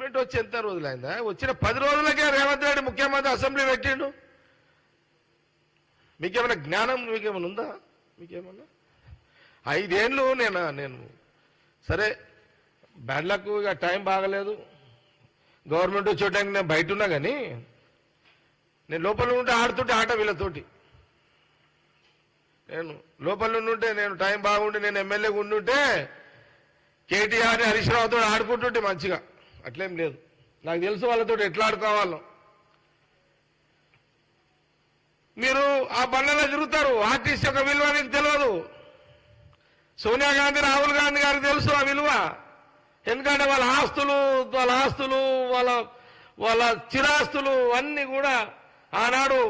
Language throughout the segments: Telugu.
వచ్చి ఎంత రోజులైందా? వచ్చిన పది రోజులకే రేవంత్ రెడ్డి ముఖ్యమంత్రి అసెంబ్లీ పెట్టిండు. మీకేమైనా జ్ఞానం మీకేమైనా ఉందా? మీకేమన్నా ఐదేళ్ళు నేను నేను సరే బ్యాడ్లకు ఇక టైం బాగలేదు. గవర్నమెంట్ వచ్చేటానికి నేను బయట ఉన్నా కానీ నేను లోపల ఉంటే ఆడుతుంటే ఆట వీళ్ళతోటి. నేను లోపల ఉంటే నేను టైం బాగుంటే నేను ఎమ్మెల్యే ఉండుంటే కేటీఆర్ హరీష్ రావుతో ఆడుకుంటుంటే మంచిగా. అట్లేం లేదు. నాకు తెలుసు వాళ్ళతో ఎట్లా ఆడుకోవాలో. మీరు ఆ బండలో తిరుగుతారు. ఆర్టిస్ట్ యొక్క విలువ మీకు తెలియదు సోనియా గాంధీ రాహుల్ గాంధీ గారికి తెలుసు ఆ విలువ. ఎందుకంటే వాళ్ళ ఆస్తులు వాళ్ళ ఆస్తులు వాళ్ళ వాళ్ళ చిరాస్తులు అన్నీ కూడా ఆనాడు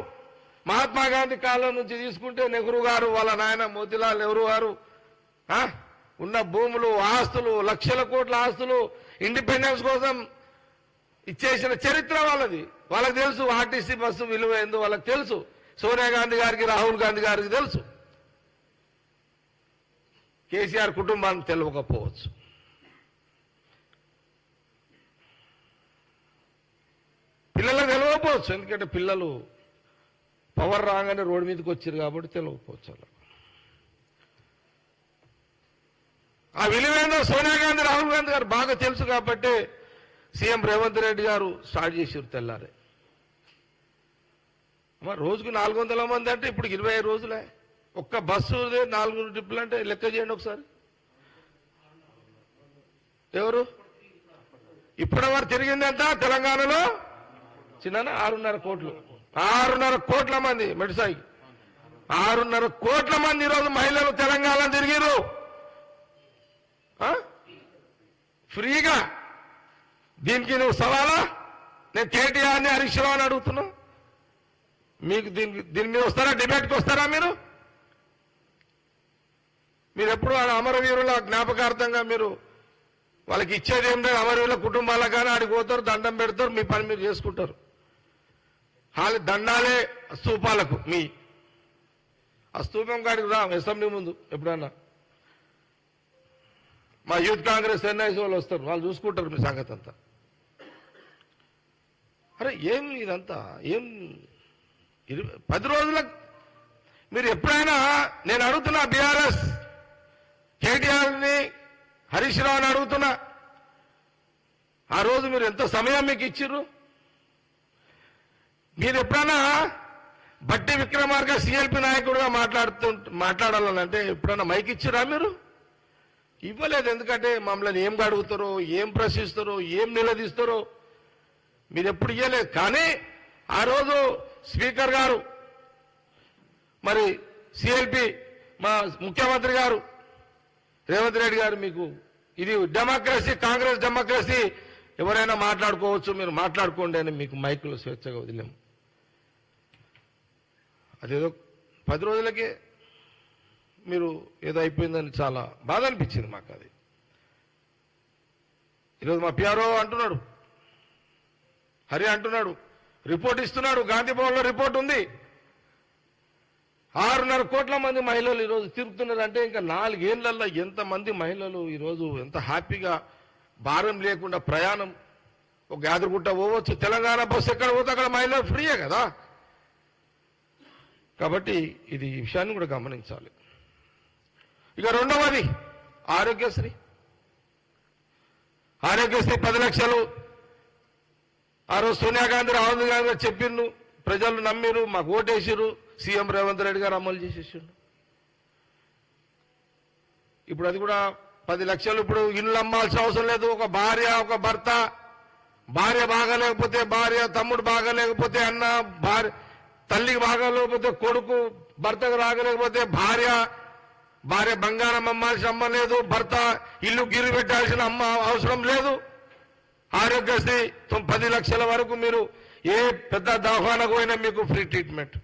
మహాత్మా గాంధీ కాలం నుంచి తీసుకుంటే నెహ్రూ గారు వాళ్ళ నాయన మోతిలాల్ నెహ్రూ గారు ఉన్న భూములు ఆస్తులు లక్షల కోట్ల ఆస్తులు ఇండిపెండెన్స్ కోసం ఇచ్చేసిన చరిత్ర వాళ్ళది. వాళ్ళకి తెలుసు ఆర్టీసీ బస్సు విలువ ఏందో వాళ్ళకి తెలుసు. సోనియా గాంధీ గారికి రాహుల్ గాంధీ గారికి తెలుసు. కేసీఆర్ కుటుంబానికి తెలియకపోవచ్చు పిల్లలకు తెలియకపోవచ్చు ఎందుకంటే పిల్లలు పవర్ రాగానే రోడ్డు మీదకి వచ్చారు కాబట్టి తెలియకపోవచ్చు అలా ఆ విలువైన సోనియా గాంధీ రాహుల్ గాంధీ గారు బాగా తెలుసు కాబట్టి సీఎం రేవంత్ రెడ్డి గారు స్టార్ట్ చేసారు తెల్లారే. రోజుకు నాలుగు వందల మంది అంటే ఇప్పుడు ఇరవై ఐదు రోజులే. ఒక్క బస్సు నాలుగు ట్రిప్పులు అంటే లెక్క చేయండి ఒకసారి. ఎవరు? ఇప్పటి వరకు తిరిగింది ఎంత? తెలంగాణలో? చిన్న ఆరున్నర కోట్లు. ఆరున్నర కోట్ల మంది మెడిసాయి ఆరున్నర కోట్ల మంది ఈరోజు మహిళలు తెలంగాణ తిరిగిరు ఆ? ఫ్రీగా. దీనికి నువ్వు సవాలా? నేను కేటీఆర్ని హరీష్ రావు అని అడుగుతున్నా. మీకు దీనికి దీని మీద వస్తారా? డిబేట్కి వస్తారా మీరు? మీరు ఎప్పుడు ఆ అమరవీరుల జ్ఞాపకార్థంగా మీరు వాళ్ళకి ఇచ్చేది ఏం లేదు. అమరవీరుల కుటుంబాలకు కానీ ఆడికి పోతారు దండం పెడతారు మీ పని మీరు చేసుకుంటారు. హాలి దండాలే స్తూపాలకు మీ. ఆ స్తూపం కాడికి రా అసెంబ్లీ ముందు ఎప్పుడన్నా. మా యూత్ కాంగ్రెస్ ఎన్ఐసి వాళ్ళు వస్తారు. వాళ్ళు చూసుకుంటారు మీ సంగతి అంతా. అరే ఏం ఇదంతా? ఏం పది రోజుల మీరు ఎప్పుడైనా నేను అడుగుతున్నా బీఆర్ఎస్ కేటీఆర్ని హరీష్ రావుని అడుగుతున్నా? ఆ రోజు మీరు ఎంత సమయం మీకు ఇచ్చిర్రు? మీరు ఎప్పుడైనా బట్టి విక్రమార్క సిఎల్పి నాయకుడుగా మాట్లాడుతుంటే మాట్లాడాలని అంటే ఎప్పుడైనా మైక్ ఇచ్చిరా మీరు? ఇవ్వలేదు. ఎందుకంటే మమ్మల్ని ఏం అడుగుతారో ఏం ప్రశ్నిస్తారో ఏం నిలదీస్తారో మీరు ఎప్పుడు ఇవ్వలేదు కానీ ఆ రోజు స్పీకర్ గారు మరి సిఎల్పి మా ముఖ్యమంత్రి గారు రేవంత్ రెడ్డి గారు మీకు ఇది డెమోక్రసీ కాంగ్రెస్ డెమోక్రసీ. ఎవరైనా మాట్లాడుకోవచ్చు మీరు మాట్లాడుకోండి అని మీకు మైకులు స్వేచ్ఛగా వదిలేము అదేదో పది రోజులకే మీరు ఏదో అయిపోయిందని చాలా బాధ అనిపించింది మాకు అది ఈరోజు మా పిఆర్ఓ అంటున్నాడు. హరి అంటున్నాడు. రిపోర్ట్ ఇస్తున్నాడు. గాంధీ భవన్లో రిపోర్ట్ ఉంది. ఆరున్నర కోట్ల మంది మహిళలు ఈరోజు తిరుగుతున్నారు అంటే ఇంకా నాలుగేళ్ళలో ఎంతమంది మహిళలు ఈరోజు ఎంత హ్యాపీగా భారం లేకుండా ప్రయాణం ఒక యాదరుగుట్ట పోవచ్చు. తెలంగాణ బస్సు ఎక్కడ పోతే అక్కడ మహిళలు ఫ్రీయే కదా. కాబట్టి ఇది ఈ విషయాన్ని కూడా గమనించాలి. ఇక రెండవది ఆరోగ్యశ్రీ. ఆరోగ్యశ్రీ పది లక్షలు. ఆ రోజు సోనియా గాంధీ రాహుల్ గాంధీ చెప్పిండు ప్రజలు నమ్మిరు మాకు ఓటేసిరు సీఎం రేవంత్ రెడ్డి గారు అమలు చేసేసిండు ఇప్పుడు అది కూడా పది లక్షలు ఇప్పుడు ఇల్లు అమ్మాల్సిన అవసరం లేదు ఒక భార్య ఒక భర్త భార్య బాగాలేకపోతే భార్య తమ్ముడు బాగాలేకపోతే అన్న భార్య తల్లికి బాగాలేకపోతే కొడుకు భర్తకు రాగలేకపోతే భార్య భార్య బంగారం అమ్మాల్సిన అమ్మ లేదు భర్త ఇల్లు గిరి పెట్టాల్సిన అమ్మ అవసరం లేదు. ఆరోగ్యశ్రీ తొం పది లక్షల వరకు మీరు ఏ పెద్ద దవాఖానకు పోయినా మీకు ఫ్రీ ట్రీట్మెంట్.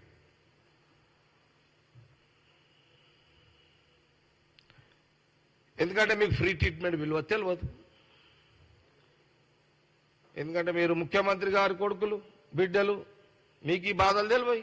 ఎందుకంటే మీకు ఫ్రీ ట్రీట్మెంట్ విలువ తెలియదు. ఎందుకంటే మీరు ముఖ్యమంత్రి గారి కొడుకులు బిడ్డలు మీకు ఈ బాధలు తెలివయి